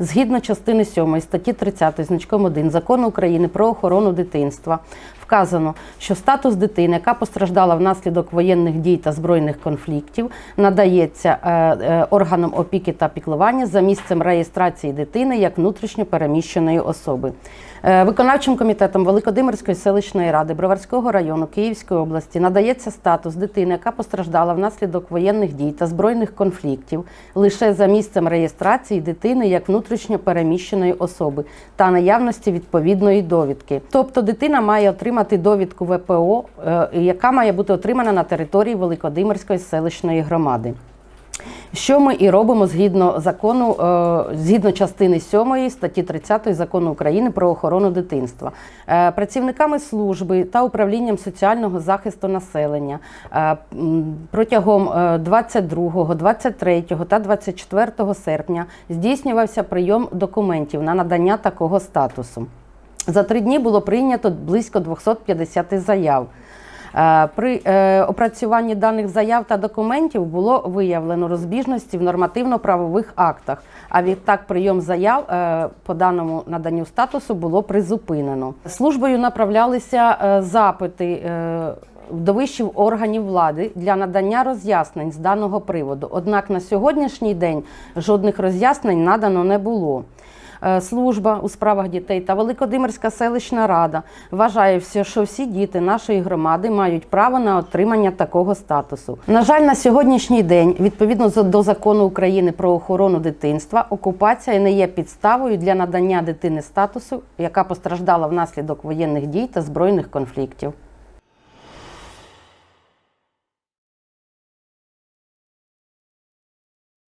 згідно частини 7 статті 30 значком 1 закону України про охорону дитинства. Вказано, що статус дитини, яка постраждала внаслідок воєнних дій та збройних конфліктів, надається е, е, органам опіки та піклування за місцем реєстрації дитини як внутрішньо переміщеної особи. Е, Виконавчим комітетом Великодимирської селищної ради Броварського району Київської області надається статус дитини, яка постраждала внаслідок воєнних дій та збройних конфліктів лише за місцем реєстрації дитини як внутрішньо переміщеної особи та наявності відповідної довідки. Тобто дитина має отримати довідку ВПО, е, яка має бути отримана на території Великодимирської селищної громади. Що ми і робимо згідно закону, е, згідно частини 7 статті 30 закону України про охорону дитинства, Е, працівниками служби та управлінням соціального захисту населення е, протягом е, 22, 23 та 24 серпня здійснювався прийом документів на надання такого статусу. За три дні було прийнято близько 250 заяв. Е, При е, опрацюванні даних заяв та документів було виявлено розбіжності в нормативно-правових актах. А відтак прийом заяв е, по даному наданню статусу було призупинено. Службою направлялися запити. до вищих органів влади для надання роз'яснень з даного приводу. Однак на сьогоднішній день жодних роз'яснень надано не було. Е, Служба у справах дітей та Великодимирська селищна рада вважає, що всі діти нашої громади мають право на отримання такого статусу. На жаль, на сьогоднішній день, відповідно до закону України про охорону дитинства, окупація не є підставою для надання дитини статусу, яка постраждала внаслідок воєнних дій та збройних конфліктів.